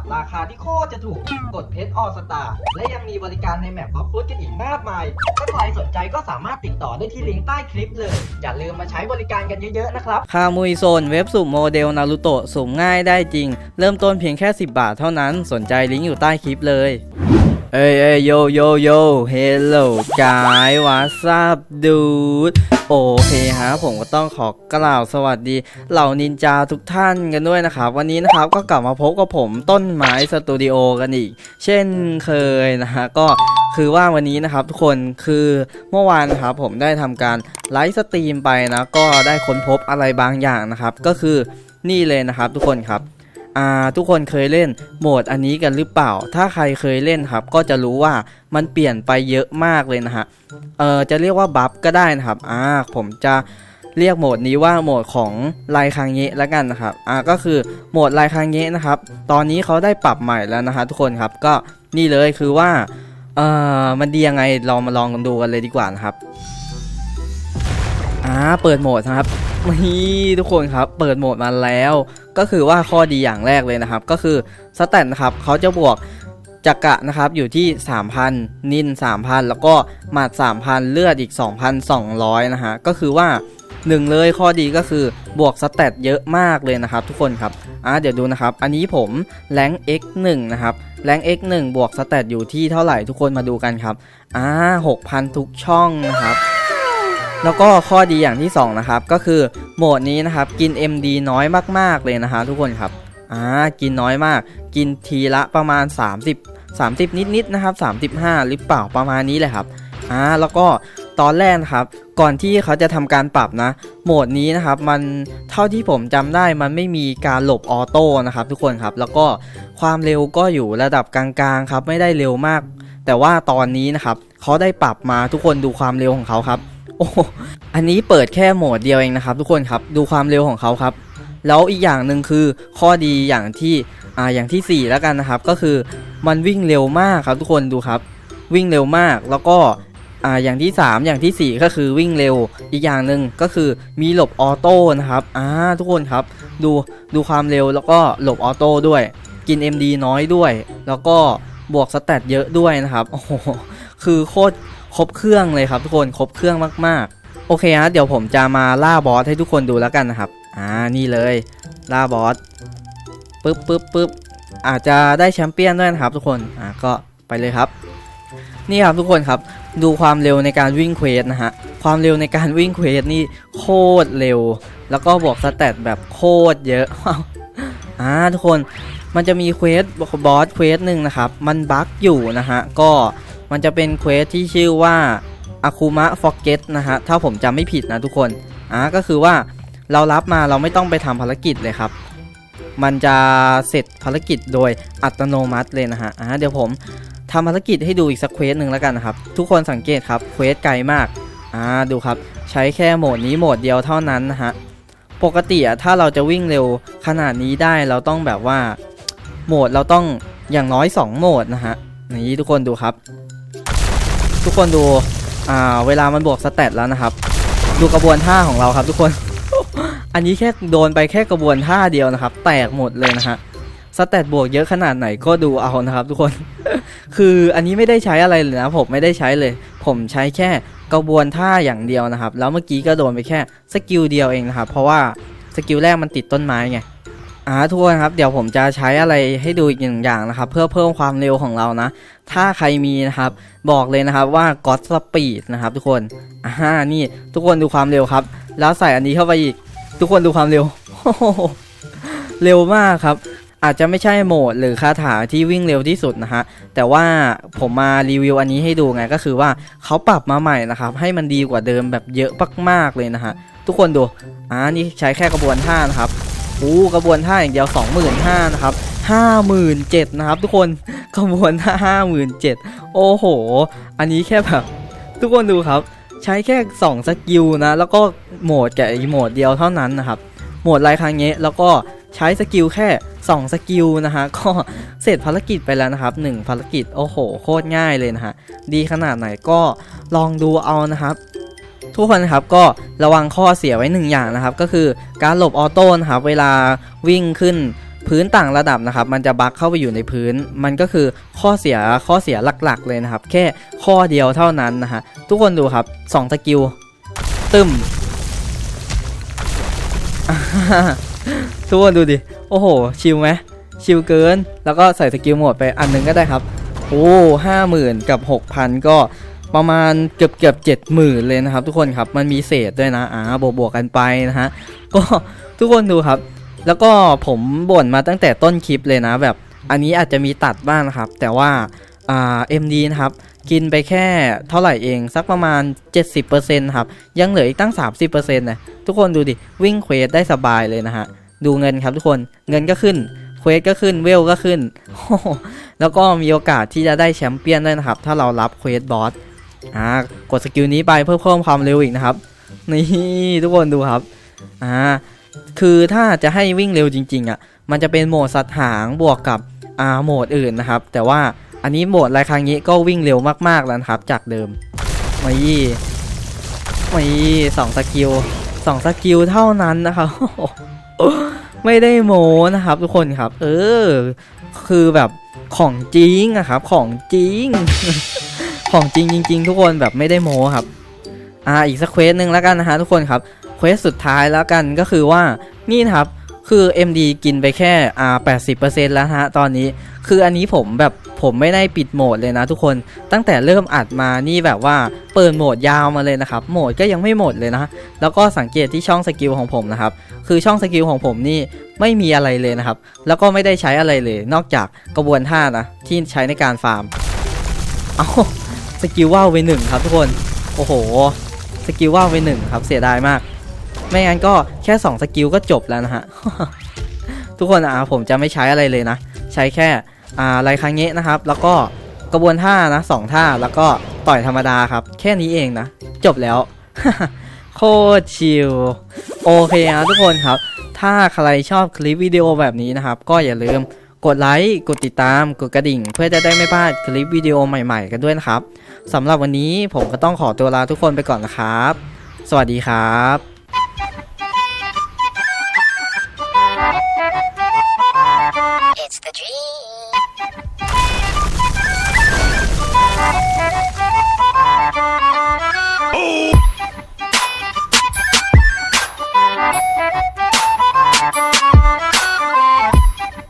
บราคาที่โคตรจะถูกกดเพชรออสตาและยังมีบริการในแมปบ็อกฟุตกันอีกมากมาย ถ้าใครสนใจก็สามารถติดต่อได้ที่ลิงก์ใต้คลิปเลย อย่าลืมมาใช้บริการกันเยอะๆนะครับ คามุยโซนเว็บสุ่มโมเดลนารูโตะสุ่มง่ายได้จริง เริ่มต้นเพียงแค่ 10 บาทเท่านั้น สนใจลิงก์อยู่ใต้คลิปเลย เอ้ยเอ้ยโยโยโยเฮลโลกายวาซับดูดโอเคฮะผมก็ต้องขอกล่าวสวัสดี เหล่านินจาทุกท่านกันด้วยนะครับ วันนี้นะครับก็กลับมาพบกับผมต้นไม้สตูดิโอกันอีก เช่นเคยนะฮะก็คือว่าวันนี้นะครับทุกคนคือเมื่อวานนะครับผมได้ทำการไลฟ์สตรีมไปนะ ก็ได้ค้นพบอะไรบางอย่างนะครับ ก็คือนี่เลยนะครับทุกคนครับ อ่าทุกคนเคยเล่นโหมดอันนี้กันหรือเปล่า ถ้าใครเคยเล่นครับ ก็จะรู้ว่ามันเปลี่ยนไปเยอะมากเลยนะฮะ เออจะเรียกว่าบัฟก็ได้นะครับ อ่าผมจะเรียกโหมดนี้ว่าโหมดของลายคางเงะแล้วกันนะครับ อ่าก็คือโหมดลายคางเงะนะครับ ตอนนี้เขาได้ปรับใหม่แล้วนะฮะทุกคนครับ ก็นี่เลยคือว่า เออมันดียังไงลองมาลองกันดูกันเลยดีกว่านะครับ อ่าเปิดโหมดนะครับนี่ทุกคนครับเปิดโหมดมาแล้ว ก็คือว่าข้อดีอย่างแรกเลยนะครับ ก็คือสแตทนะครับเขาจะบวกจักระนะครับอยู่ที่ 3,000 นิน 3,000 แล้วก็หมัด 3,000 เลือดอีก 2,200 นะฮะ ก็คือว่าหนึ่งเลยข้อดีก็คือบวกสแตทเยอะมากเลยนะครับทุกคนครับอ่าเดี๋ยวดูนะครับ อันนี้ผมแรง x1 นะครับแรง x1 บวกสแตทอยู่ที่เท่าไหร่ทุกคนมาดูกันครับอ่า6,000 ทุกช่องนะครับ แล้วก็ข้อดีอย่างที่2นะครับก็คือโหมดนี้นะครับกิน MD น้อยมากๆเลยนะฮะทุกคนครับอ่ากินน้อยมาก กินทีละประมาณ 30 30 นิดๆนะครับ 35 หรือเปล่าประมาณนี้เลยครับอ่าแล้วก็ตอนแรกนะครับ ก่อนที่เขาจะทำการปรับนะ โหมดนี้นะครับ มันเท่าที่ผมจำได้มันไม่มีการหลบออโต้นะครับ ทุกคนครับ แล้วก็ความเร็วก็อยู่ระดับกลางๆครับ ไม่ได้เร็วมาก แต่ว่าตอนนี้นะครับเขาได้ปรับมาทุกคนดูความเร็วของเขาครับ อ้อันนี้เปิดแค่โหมดเดียวเองนะครับ ทุกคนครับดูความเร็วของเขาครับ แล้วอีกอย่างหนึ่งคือข้อดีอย่างที่อ่าอย่างที่ 4 แล้วกันนะครับ ก็คือมันวิ่งเร็วมากครับทุกคนดูครับ วิ่งเร็วมากแล้วก็อ่าอย่างที่ 3 อย่างทีสี่4 ก็คือวิ่งเร็วอีกอย่างหนึ่งก็คือมีหลบออโต้นะครับอ่าทุกคนครับ ดูดูความเร็วแล้วก็หลบออโต้ด้วย กิน MD น้อยด้วย แล้วก็บวกสแตทเยอะด้วยนะครับโอ้โหคือโคตร ครบเครื่องเลยครับทุกคนครบเครื่องมากๆ โอเคฮะเดี๋ยวผมจะมาล่าบอสให้ทุกคนดูแล้วกันนะครับ อ่านี่เลย ล่าบอสปึ๊บปึ๊บปึ๊บอาจจะได้แชมเปี้ยนด้วยนะครับทุกคนอ่าก็ไปเลยครับ นี่ครับทุกคนครับดูความเร็วในการวิ่งเควสนะฮะความเร็วในการวิ่งเควสนี่โคตรเร็ว แล้วก็บวกสแตทแบบโคตรเยอะอ่าทุกคนมันจะมีเควสบอสเควสหนึ่งนะครับ มันบั๊กอยู่นะฮะ ก็ มันจะเป็นเควสที่ชื่อว่าอาคุมะฟอกเกตนะฮะ ถ้าผมจำไม่ผิดนะทุกคน อ่าก็คือว่าเรารับมาเราไม่ต้องไปทำภารกิจเลยครับ มันจะเสร็จภารกิจโดยอัตโนมัติเลยนะฮะ อ่าเดี๋ยวผมทำภารกิจให้ดูอีกสักเควสหนึ่งแล้วกันนะครับ ทุกคนสังเกตครับเควสไกลมาก อ่าดูครับ ใช้แค่โหมดนี้โหมดเดียวเท่านั้นนะฮะ ปกติอะถ้าเราจะวิ่งเร็วขนาดนี้ได้เราต้องแบบว่าโหมดเราต้องอย่างน้อย 2 โหมดนะฮะ นี่ทุกคนดูครับ ทุกคนดูอ่าเวลามันบวกสเตตแล้วนะครับ ดูกระบวนท่าของเราครับทุกคน อันนี้แค่โดนไปแค่กระบวนท่าเดียวนะครับ แตกหมดเลยนะฮะสเตตบวกเยอะขนาดไหนก็ดูเอานะครับ ทุกคน คืออันนี้ไม่ได้ใช้อะไรเลยนะผมไม่ได้ใช้เลย ผมใช้แค่กระบวนท่าอย่างเดียวนะครับ แล้วเมื่อกี้ก็โดนไปแค่สกิลเดียวเองนะครับ เพราะว่าสกิลแรกมันติดต้นไม้ไงอ่าทุกคนครับเดี๋ยวผมจะใช้อะไรให้ดูอีกหนึ่งอย่างนะครับ เพื่อเพิ่มความเร็วของเรานะ ถ้าใครมีนะครับ บอกเลยนะครับว่า God Speed นะครับทุกคนอ่านี่ทุกคนดูความเร็วครับ แล้วใส่อันนี้เข้าไปอีก ทุกคนดูความเร็วโอ้โหเร็วมากครับ อาจจะไม่ใช่โหมดหรือคาถาที่วิ่งเร็วที่สุดนะฮะแต่ว่าผมมารีวิวอันนี้ให้ดูไงก็คือว่าเขาปรับมาใหม่นะครับ ให้มันดีกว่าเดิมแบบเยอะมากๆเลยนะฮะทุกคนดูอ่านี่ใช้แค่กระบวนท่านะครับอู้กระบวนท่าอย่างเดียว 25,000นะครับ 57,000นะครับทุกคนกระบวนท่า57,000 โอ้โห อันนี้แค่แบบ ทุกคนดูครับ ใช้แค่ 2 สกิลนะ แล้วก็โหมดกับอีโหมดเดียวเท่านั้นนะครับ โหมดไรครั้งเงี้แล้วก็ใช้สกิลแค่ 2 สกิลนะฮะ ก็เสร็จภารกิจไปแล้วนะครับ 1 ภารกิจ โอ้โห โคตรง่ายเลยนะฮะ ดีขนาดไหนก็ลองดูเอานะครับทุกคนครับก็ระวังข้อเสียไว้หนึ่งอย่างนะครับ ก็คือการหลบออโต้นะครับ เวลาวิ่งขึ้น พื้นต่างระดับนะครับ มันจะบั๊กเข้าไปอยู่ในพื้น มันก็คือข้อเสียข้อเสียหลักๆ เลยนะครับ แค่ข้อเดียวเท่านั้นนะฮะทุกคนดูครับ2สกิลตึมทุกคนดูดิ โอ้โห ชิลไหมชิลเกิน แล้วก็ใส่สกิลโหมดไปอันหนึงก็ได้ครับ โอ้ห้าหมื่นกับหกพันก็ประมาณเกือบเกือบเจ็ดหมื่นเลยนะครับ ทุกคนครับ มันมีเศษด้วยนะ อ่า บวกบวกๆกันไปนะฮะ ก็ทุกคนดูครับ แล้วก็ผมบ่นมาตั้งแต่ต้นคลิปเลยนะ แบบอันนี้อาจจะมีตัดบ้างนะครับ แต่ว่าอ่า MD นะครับ กินไปแค่เท่าไหร่เอง สักประมาณ 70%ครับ ยังเหลืออีกตั้ง 30%นะทุกคนดูดิ วิ่งเควสได้สบายเลยนะฮะ ดูเงินครับทุกคนเงินก็ขึ้นเควสก็ขึ้นเวลก็ขึ้น แล้วก็มีโอกาสที่จะได้แชมเปี้ยนด้วยนะครับ ถ้าเรารับเควสบอสอ่ากดสกิลนี้ไปเพื่อเพิ่มความเร็วอีกนะครับ นี่ทุกคนดูครับอ่า คือถ้าจะให้วิ่งเร็วจริง ๆอะ มันจะเป็นโหมดสัตว์หางบวกกับอ่าโหมดอื่นนะครับ แต่ว่าอันนี้โหมดรายครั้งนี้ก็วิ่งเร็วมากๆแล้วนะครับ จากเดิมมายี่มายี่สองสกิลสองสกิลเท่านั้นนะครับไม่ได้โมนะครับ ทุกคนครับ เออ คือแบบของจริงอะครับ ของจริง ของจริงจริง ๆ ทุกคนแบบไม่ได้โมครับ อ่าอีกสักเควสหนึ่งแล้วกันนะฮะทุกคนครับ ควสสุดท้ายแล้วกันก็คือว่านี่ครับคือ MD กินไปแค่อ่า80%แล้วฮะตอนนี้ คืออันนี้ผมแบบผมไม่ได้ปิดโหมดเลยนะทุกคนตั้งแต่เริ่มอัดมานี่แบบว่าเปิดโหมดยาวมาเลยนะครับโหมดก็ยังไม่หมดเลยนะ แล้วก็สังเกตที่ช่องสกิลของผมนะครับคือช่องสกิลของผมนี่ไม่มีอะไรเลยนะครับ แล้วก็ไม่ได้ใช้อะไรเลย นอกจากกระบวนท่านะที่ใช้ในการฟาร์มเอาสกิลว่าวไปหนึ่งครับทุกคนโอ้โหสกิลว่าวไปหนึ่งครับเสียดายมาก ไม่งั้นก็แค่ 2 สกิลก็จบแล้วนะฮะ ทุกคนอ่าผมจะไม่ใช้อะไรเลยนะ ใช้แค่อ่าไรครั้งเงี้นะครับ แล้วก็กระบวนท่านะสองท่าแล้วก็ต่อยธรรมดาครับ แค่นี้เองนะ จบแล้ว โคตรชิลโอเคนะทุกคนครับ ถ้าใครชอบคลิปวิดีโอแบบนี้นะครับ ก็อย่าลืมกดไลค์กดติดตามกดกระดิ่ง เพื่อจะได้ไม่พลาดคลิปวิดีโอใหม่ๆ กันด้วยนะครับสำหรับวันนี้ผมก็ต้องขอตัวลาทุกคนไปก่อนนะครับ สวัสดีครับ It's the dream.